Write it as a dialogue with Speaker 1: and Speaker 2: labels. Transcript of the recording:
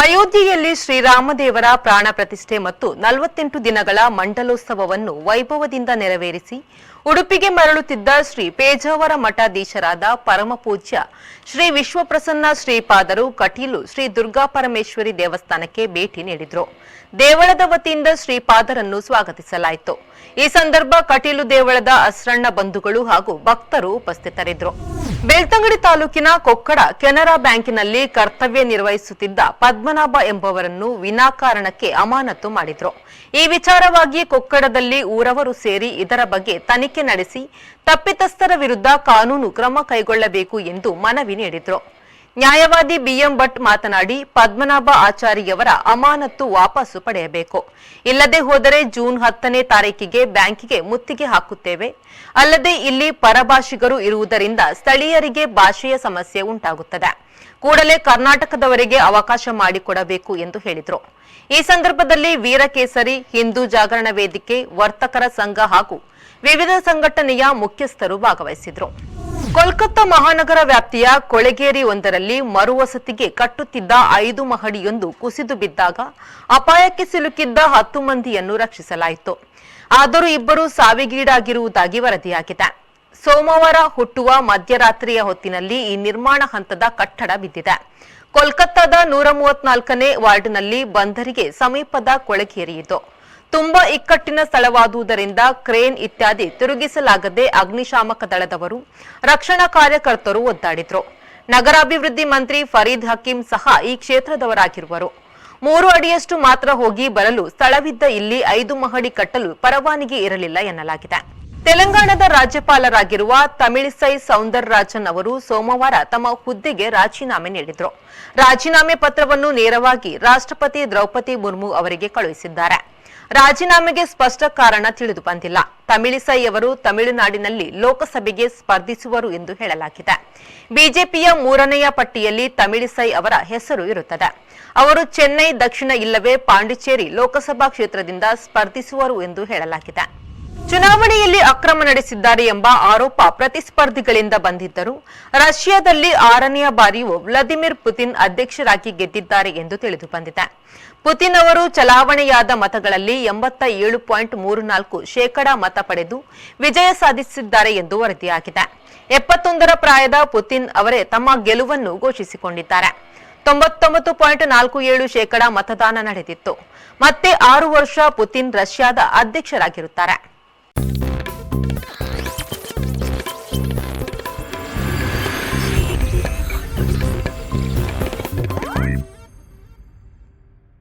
Speaker 1: ಅಯೋಧ್ಯೆಯಲ್ಲಿ ಶ್ರೀರಾಮದೇವರ ಪ್ರಾಣ ಪ್ರತಿಷ್ಠೆ ಮತ್ತು ನಲವತ್ತೆಂಟು ದಿನಗಳ ಮಂಡಲೋತ್ಸವವನ್ನು ವೈಭವದಿಂದ ನೆರವೇರಿಸಿ ಉಡುಪಿಗೆ ಮರಳುತ್ತಿದ್ದ ಶ್ರೀ ಪೇಜಾವರ ಮಠಾಧೀಶರಾದ ಪರಮಪೂಜ್ಯ ಶ್ರೀ ವಿಶ್ವಪ್ರಸನ್ನ ಶ್ರೀಪಾದರು ಕಟೀಲು ಶ್ರೀ ದುರ್ಗಾ ಪರಮೇಶ್ವರಿ ದೇವಸ್ಥಾನಕ್ಕೆ ಭೇಟಿ ನೀಡಿದರು. ದೇವಳದ ವತಿಯಿಂದ ಶ್ರೀಪಾದರನ್ನು ಸ್ವಾಗತಿಸಲಾಯಿತು. ಈ ಸಂದರ್ಭ ಕಟೀಲು ದೇವಳದ ಅಸ್ರಣ್ಣ ಬಂಧುಗಳು ಹಾಗೂ ಭಕ್ತರು ಉಪಸ್ಥಿತರಿದ್ದರು. ಬೆಳ್ತಂಗಡಿ ತಾಲೂಕಿನ ಕೊಕ್ಕಡ ಕೆನರಾ ಬ್ಯಾಂಕಿನಲ್ಲಿ ಕರ್ತವ್ಯ ನಿರ್ವಹಿಸುತ್ತಿದ್ದ ಪದ್ಮನಾಭ ಎಂಬವರನ್ನು ವಿನಾಕಾರಣಕ್ಕೆ ಅಮಾನತು ಮಾಡಿದ್ರು. ಈ ವಿಚಾರವಾಗಿ ಕೊಕ್ಕಡದಲ್ಲಿ ಊರವರು ಸೇರಿ ಇದರ ಬಗ್ಗೆ ತನಿಖೆ ನಡೆಸಿ ತಪ್ಪಿತಸ್ಥರ ವಿರುದ್ಧ ಕಾನೂನು ಕ್ರಮ ಕೈಗೊಳ್ಳಬೇಕು ಎಂದು ಮನವಿ ನೀಡಿದ್ರು. ನ್ಯಾಯವಾದಿ ಬಿಎಂ ಭಟ್ ಮಾತನಾಡಿ, ಪದ್ಮನಾಭ ಆಚಾರಿಯವರ ಅಮಾನತ್ತು ವಾಪಸ್ಸು ಪಡೆಯಬೇಕು. ಇಲ್ಲದೆ ಹೋದರೆ ಜೂನ್ ಹತ್ತನೇ ತಾರೀಕಿಗೆ ಬ್ಯಾಂಕಿಗೆ ಮುತ್ತಿಗೆ ಹಾಕುತ್ತೇವೆ. ಅಲ್ಲದೆ ಇಲ್ಲಿ ಪರಭಾಷಿಗರು ಇರುವುದರಿಂದ ಸ್ಥಳೀಯರಿಗೆ ಭಾಷೆಯ ಸಮಸ್ಯೆ ಉಂಟಾಗುತ್ತದೆ. ಕೂಡಲೇ ಕರ್ನಾಟಕದವರಿಗೆ ಅವಕಾಶ ಮಾಡಿಕೊಡಬೇಕು ಎಂದು ಹೇಳಿದರು. ಈ ಸಂದರ್ಭದಲ್ಲಿ ವೀರಕೇಸರಿ, ಹಿಂದೂ ಜಾಗರಣ ವೇದಿಕೆ, ವರ್ತಕರ ಸಂಘ ಹಾಗೂ ವಿವಿಧ ಸಂಘಟನೆಯ ಮುಖ್ಯಸ್ಥರು ಭಾಗವಹಿಸಿದರು. ಕೋಲ್ಕತ್ತಾ ಮಹಾನಗರ ವ್ಯಾಪ್ತಿಯ ಕೊಳೆಗೇರಿ ಒಂದರಲ್ಲಿ ಮರುವಸತಿಗೆ ಕಟ್ಟುತ್ತಿದ್ದ ಐದು ಮಹಡಿಯೊಂದು ಕುಸಿದು ಬಿದ್ದಾಗ ಅಪಾಯಕ್ಕೆ ಸಿಲುಕಿದ್ದ ಹತ್ತು ಮಂದಿಯನ್ನು ರಕ್ಷಿಸಲಾಯಿತು. ಆದರೂ ಇಬ್ಬರು ಸಾವಿಗೀಡಾಗಿರುವುದಾಗಿ ವರದಿಯಾಗಿದೆ. ಸೋಮವಾರ ಹುಟ್ಟುವ ಮಧ್ಯರಾತ್ರಿಯ ಹೊತ್ತಿನಲ್ಲಿ ಈ ನಿರ್ಮಾಣ ಹಂತದ ಕಟ್ಟಡ ಬಿದ್ದಿದೆ. ಕೋಲ್ಕತ್ತಾದ ನೂರ ಮೂವತ್ನಾಲ್ಕನೇ ವಾರ್ಡ್ನಲ್ಲಿ ಬಂದರಿಗೆ ಸಮೀಪದ ಕೊಳೆಗೇರಿಯಿತು ತುಂಬಾ ಇಕ್ಕಟ್ಟಿನ ಸ್ಥಳವಾದುದರಿಂದ ಕ್ರೇನ್ ಇತ್ಯಾದಿ ತಿರುಗಿಸಲಾಗದೆ ಅಗ್ನಿಶಾಮಕ ದಳದವರು, ರಕ್ಷಣಾ ಕಾರ್ಯಕರ್ತರು ಒದ್ದಾಡಿದ್ರು. ನಗರಾಭಿವೃದ್ಧಿ ಮಂತ್ರಿ ಫರೀದ್ ಹಕೀಂ ಸಹ ಈ ಕ್ಷೇತ್ರದವರಾಗಿರುವರು. ಮೂರು ಅಡಿಯಷ್ಟು ಮಾತ್ರ ಹೋಗಿ ಬರಲು ಸ್ಥಳವಿದ್ದ ಇಲ್ಲಿ ಐದು ಮಹಡಿ ಕಟ್ಟಲು ಪರವಾನಗಿ ಇರಲಿಲ್ಲ ಎನ್ನಲಾಗಿದೆ. ತೆಲಂಗಾಣದ ರಾಜ್ಯಪಾಲರಾಗಿರುವ ತಮಿಳಿಸೈ ಸೌಂದರರಾಜನ್ ಅವರು ಸೋಮವಾರ ತಮ್ಮ ಹುದ್ದೆಗೆ ರಾಜೀನಾಮೆ ನೀಡಿದರು. ರಾಜೀನಾಮೆ ಪತ್ರವನ್ನು ನೇರವಾಗಿ ರಾಷ್ಟ್ರಪತಿ ದ್ರೌಪದಿ ಮುರ್ಮು ಅವರಿಗೆ ಕಳುಹಿಸಿದ್ದಾರೆ. ರಾಜೀನಾಮೆಗೆ ಸ್ಪಷ್ಟ ಕಾರಣ ತಿಳಿದು ಬಂದಿಲ್ಲ. ತಮಿಳಿಸೈ ಅವರು ತಮಿಳುನಾಡಿನಲ್ಲಿ ಲೋಕಸಭೆಗೆ ಸ್ಪರ್ಧಿಸುವರು ಎಂದು ಹೇಳಲಾಗಿದೆ. ಬಿಜೆಪಿಯ ಮೂರನೆಯ ಪಟ್ಟಿಯಲ್ಲಿ ತಮಿಳಿಸೈ ಅವರ ಹೆಸರು ಇರುತ್ತದೆ. ಅವರು ಚೆನ್ನೈ, ದಕ್ಷಿಣ ಇಲ್ಲವೇ ಪಾಂಡಿಚೇರಿ ಲೋಕಸಭಾ ಕ್ಷೇತ್ರದಿಂದ ಸ್ಪರ್ಧಿಸುವರು ಎಂದು ಹೇಳಲಾಗಿದೆ. ಚುನಾವಣೆಯಲ್ಲಿ ಅಕ್ರಮ ನಡೆಸಿದ್ದಾರೆ ಎಂಬ ಆರೋಪ ಪ್ರತಿಸ್ಪರ್ಧಿಗಳಿಂದ ಬಂದಿದ್ದರು. ರಷ್ಯಾದಲ್ಲಿ ಆರನೆಯ ಬಾರಿಯೂ ವ್ಲಾದಿಮಿರ್ ಪುತಿನ್ ಅಧ್ಯಕ್ಷರಾಗಿ ಗೆದ್ದಿದ್ದಾರೆ ಎಂದು ತಿಳಿದು ಬಂದಿದೆ. ಪುತಿನ್ ಅವರು ಚಲಾವಣೆಯಾದ ಮತಗಳಲ್ಲಿ ಎಂಬತ್ತ ಏಳು ಪಾಯಿಂಟ್ ಮೂರು ನಾಲ್ಕು ಶೇಕಡಾ ಮತ ಪಡೆದು ವಿಜಯ ಸಾಧಿಸಿದ್ದಾರೆ ಎಂದು ವರದಿಯಾಗಿದೆ. ಎಪ್ಪತ್ತೊಂದರ ಪ್ರಾಯದ ಪುತಿನ್ ಅವರೇ ತಮ್ಮ ಗೆಲುವನ್ನು ಘೋಷಿಸಿಕೊಂಡಿದ್ದಾರೆ. ತೊಂಬತ್ತೊಂಬತ್ತು ಪಾಯಿಂಟ್ ನಾಲ್ಕು ಏಳು ಶೇಕಡಾ ಮತದಾನ ನಡೆದಿತ್ತು. ಮತ್ತೆ ಆರು ವರ್ಷ ಪುತಿನ್ ರಷ್ಯಾದ ಅಧ್ಯಕ್ಷರಾಗಿರುತ್ತಾರೆ.